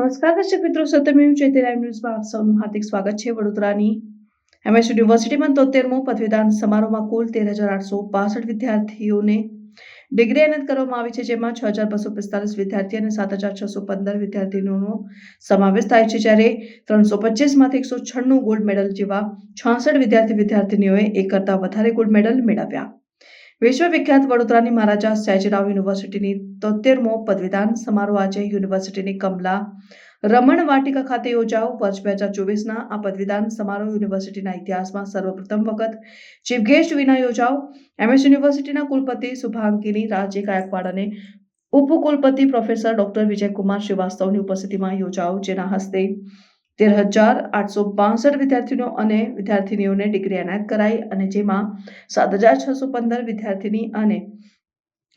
નમસ્કાર દર્શક મિત્રો, સત્યમેવ જયતે લાઈવ ન્યૂઝમાં આપ સૌનું હાર્દિક સ્વાગત છે વડોદરાની. એમએસ યુનિવર્સિટીમાં તોતેરમો પદવીદાન સમારોહમાં કુલ તેર હજાર આઠસો બાસઠ વિદ્યાર્થીઓને ડિગ્રી એનાયત કરવામાં આવી છે, જેમાં છ હજાર બસો પિસ્તાલીસ વિદ્યાર્થી અને સાત હજાર છસો પંદર વિદ્યાર્થીઓનો સમાવેશ થાય છે, જ્યારે ત્રણસો પચીસમાંથી એકસો છન્નું ગોલ્ડ મેડલ જેવા છાસઠ વિદ્યાર્થી વિદ્યાર્થીનીઓએ એક કરતાં વધારે ગોલ્ડ મેડલ મેળવ્યા. વિશ્વવિખ્યાત વડોદરાની મહારાજા સયાજીરાવ યુનિવર્સિટીની તોતેરમો પદવીદાન સમારોહ આજે યુનિવર્સિટીની કમલા રમણ વાટિકા ખાતે યોજાયો. વર્ષ બે હજાર ચોવીસના આ પદવીદાન સમારોહ યુનિવર્સિટીના ઇતિહાસમાં સર્વપ્રથમ વખત ચીફ ગેસ્ટ વિના યોજાયો. એમએસ યુનિવર્સિટીના કુલપતિ શુભાંકિની રાજે ગાયકવાડ અને ઉપકુલપતિ પ્રોફેસર ડોક્ટર વિજયકુમાર શ્રીવાસ્તવની ઉપસ્થિતિમાં યોજાયો, જેના હસ્તે તેર હજાર આઠસો બાસઠ વિદ્યાર્થીઓ અને વિદ્યાર્થીનીઓને ડિગ્રી એનાયત કરાઈ અને જેમાં સાત હજાર છસો પંદર વિદ્યાર્થીની અને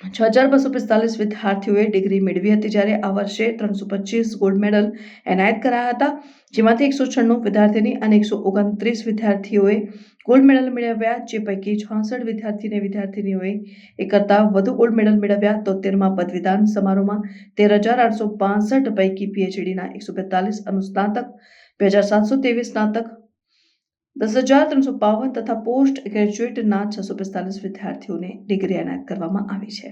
છ હજાર બસો પિસ્તાલીસ વિદ્યાર્થીઓએ ડિગ્રી મેળવી હતી જ્યારે આ વર્ષે ત્રણસો પચીસ ગોલ્ડ મેડલ એનાયત કરાયા હતા, જેમાંથી એકસો છન્નું વિદ્યાર્થીની અને એકસો ઓગણત્રીસ વિદ્યાર્થીઓએ ગોલ્ડ મેડલ મેળવ્યા, જે પૈકી છાસઠ વિદ્યાર્થી અને વિદ્યાર્થીનીઓએ એક કરતાં વધુ ગોલ્ડ મેડલ મેળવ્યા. તોતેરમાં પદવીદાન સમારોહમાં તેર હજાર આઠસો પાસઠ પૈકી પીએચડીના એકસો બેતાલીસ અનુસ્નાતક, બે હજાર સાતસો ત્રેવીસ સ્નાતક દસ હજાર ત્રણસો બાવન તથા પોસ્ટ ગ્રેજ્યુએટના છસો પિસ્તાલીસ વિદ્યાર્થીઓને ડિગ્રી એનાયત કરવામાં આવી છે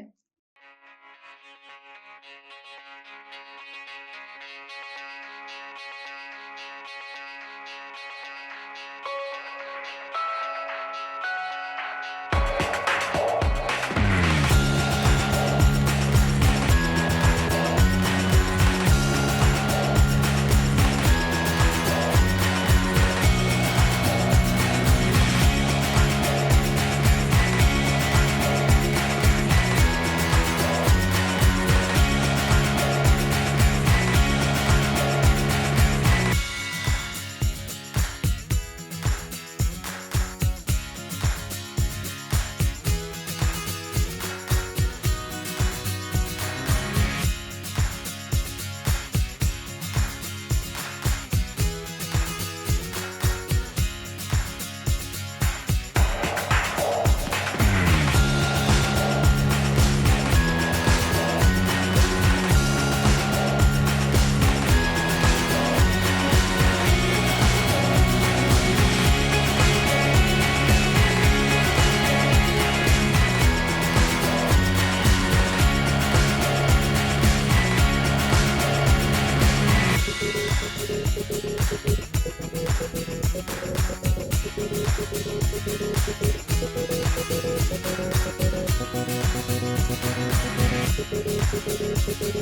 Thank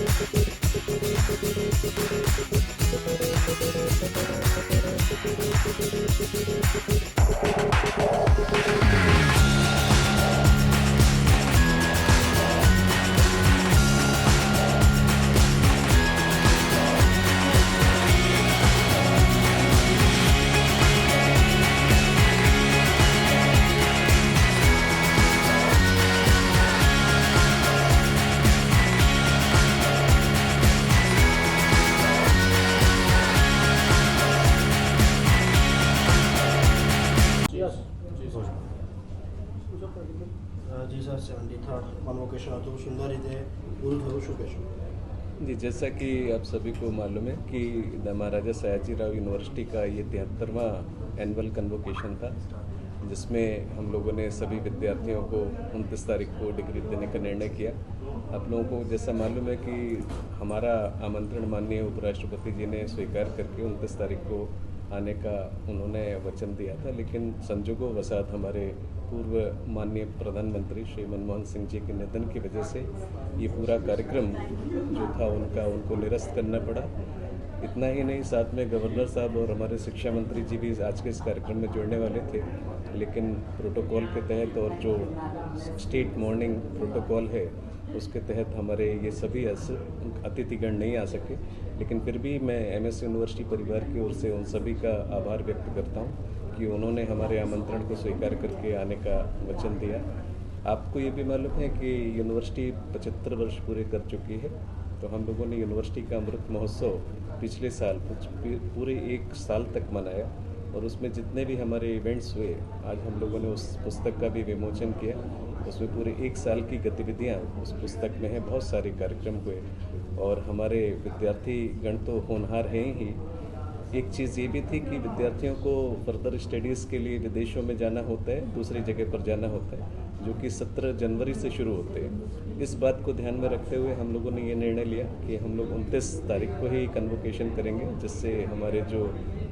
you. G sir seventy third convocation હતું સુંદર રીતે પૂરું થયું શું કહેશો जी जैसा कि आप सभी को मालूम है कि the Maharaja Sayaji Rao university का ये तिहत्तरवा एनुअल कन्वोकेशन था जिसमें हम लोगों ने सभी विद्यार्थियों को उनतीस तारीख को डिग्री देने का निर्णय किया आप लोगों को जैसा मालूम है कि हमारा आमंत्रण माननीय उपराष्ट्रपति जी ने स्वीकार करके उनतीस तारीख को आने का उन्होंने वचन दिया था, लेकिन संजोगों वसात हमारे पूर्व माननीय प्रधानमंत्री श्री मनमोहन सिंह जी के निधन की वजह से ये पूरा कार्यक्रम जो था उनका, उनको निरस्त करना पड़ा। इतना ही नहीं, साथ में गवर्नर साहब और हमारे शिक्षा मंत्री जी भी आज के इस कार्यक्रम में जुड़ने वाले थे। लेकिन प्रोटोकॉल के तहत और जो स्टेट मॉर्निंग प्रोटोकॉल है उसके तहत हमारे ये सभी अतिथिगण नहीं आ सके, लेकिन फिर भी मैं एम यूनिवर्सिटी परिवार की ओर से उन सभी का आभार व्यक्त करता हूँ कि उन्होंने हमारे आमंत्रण को स्वीकार करके आने का वचन दिया। आपको ये भी मालूम है कि यूनिवर्सिटी पचहत्तर वर्ष पूरे कर चुकी है तो हम लोगों ने यूनिवर्सिटी का अमृत महोत्सव पिछले साल, कुछ- पूरे एक साल तक मनाया और उसमें जितने भी हमारे इवेंट्स हुए, आज हम लोगों ने उस पुस्तक का भी विमोचन किया। उसमें पूरे एक साल की गतिविधियाँ उस पुस्तक में हैं, बहुत सारे कार्यक्रम हुए और हमारे विद्यार्थी गण तो होनहार हैं ही। एक चीज़ ये भी थी कि विद्यार्थियों को फर्दर स्टडीज़ के लिए विदेशों में जाना होता है, दूसरी जगह पर जाना होता है, जो कि 17 जनवरी से शुरू होते हैं। इस बात को ध्यान में रखते हुए हम लोगों ने ये निर्णय लिया कि हम लोग उनतीस तारीख को ही कन्वोकेशन करेंगे, जिससे हमारे जो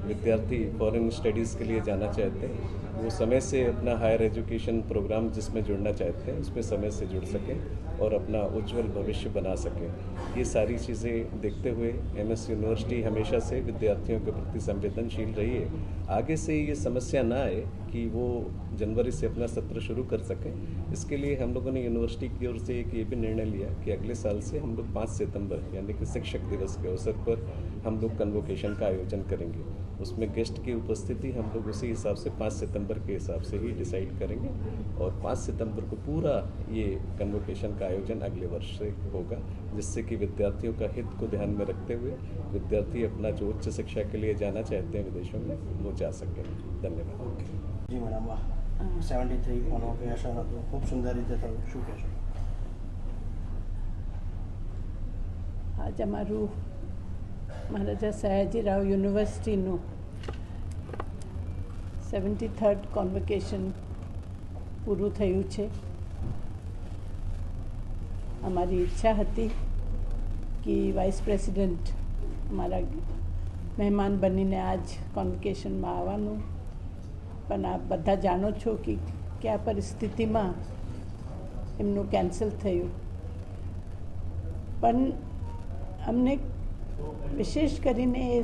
विद्यार्थी फॉरेन स्टडीज़ के लिए जाना चाहते हैं वो समय से अपना हायर एजुकेशन प्रोग्राम जिसमें जुड़ना चाहते हैं, उसमें समय से जुड़ सकें और अपना उज्जवल भविष्य बना सकें। ये सारी चीज़ें देखते हुए एम यूनिवर्सिटी हमेशा से विद्यार्थियों के प्रति संवेदनशील रही है आगे से ये समस्या ना आए कि वो जनवरी से अपना सत्र शुरू कर सकें। इसके लिए हम लोगों ने यूनिवर्सिटी की ओर से एक ये भी निर्णय लिया कि अगले साल से हम लोग पाँच सितंबर, यानी कि शिक्षक दिवस के अवसर पर हम लोग कन्वोकेशन का आयोजन करेंगे। उसमें गेस्ट की उपस्थिति हम लोग उसी हिसाब से पाँच सितंबर के हिसाब से ही डिसाइड करेंगे और पाँच सितंबर को पूरा ये कन्वोकेशन का आयोजन अगले वर्ष से होगा जिससे कि विद्यार्थियों का हित को ध्यान में रखते हुए विद्यार्थी अपना जो उच्च शिक्षा के लिए जाना चाहते हैं विदेशों में वो जा सकें ધન્યવાદ ઓકે જી મેડમ વાહ સેવન્ટી થ્રી કોન્વોકેશન હતું ખૂબ સુંદર રીતે થયું શું કહેશો આજ અમારું મહારાજા સયાજીરાવ યુનિવર્સિટીનું સેવન્ટી થર્ડ કોન્વોકેશન પૂરું થયું છે. અમારી ઈચ્છા હતી કે વાઇસ પ્રેસિડેન્ટ અમારા મહેમાન બનીને આજ કોન્વોકેશનમાં આવવાનું. પણ આપ બધા જાણો છો કે કયા પરિસ્થિતિમાં એમનું કેન્સલ થયું. પણ અમને વિશેષ કરીને એ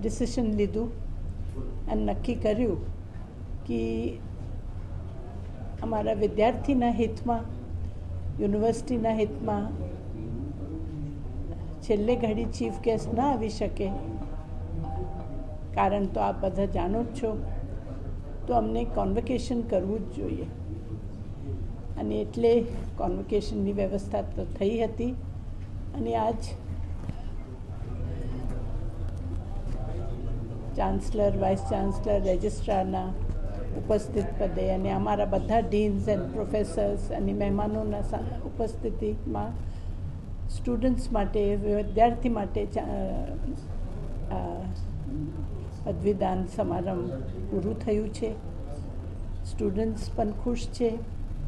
ડિસિશન લીધું. અને નક્કી કર્યું કે અમારા વિદ્યાર્થીના હિતમાં, યુનિવર્સિટીના હિતમાં છેલ્લે ઘડી ચીફ ગેસ્ટ ન આવી શકે. કારણ તો આપ બધા જાણો જ છો. તો અમને કોન્વોકેશન કરવું જ જોઈએ. અને એટલે કોન્વોકેશનની વ્યવસ્થા તો થઈ હતી. અને આજ ચાન્સલર વાઇસ ચાન્સલર રજિસ્ટ્રારના ઉપસ્થિત પદે અને અમારા બધા ડીન્સ એન્ડ પ્રોફેસર્સ અને મહેમાનોના ઉપસ્થિતિમાં સ્ટુડન્ટ્સ માટે, વિદ્યાર્થી માટે પદવીદાન સમારંભ પૂરું થયું છે. સ્ટુડન્ટ્સ પણ ખુશ છે,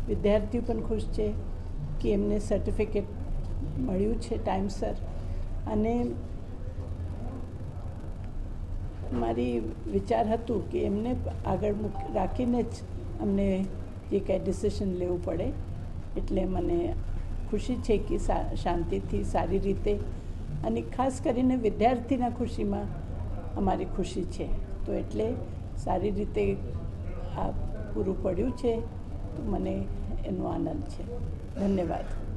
વિદ્યાર્થીઓ પણ ખુશ છે કે એમને સર્ટિફિકેટ મળ્યું છે ટાઈમસર અને મારી વિચાર હતું કે એમને આગળ રાખીને જ અમને જે કાંઈ ડિસિશન લેવું પડે. એટલે મને ખુશી છે કે શાંતિથી, સારી રીતે અને ખાસ કરીને વિદ્યાર્થીના ખુશીમાં અમારી ખુશી છે. તો એટલે સારી રીતે આ પૂરું પડ્યું છે. તો મને એનો આનંદ છે. ધન્યવાદ.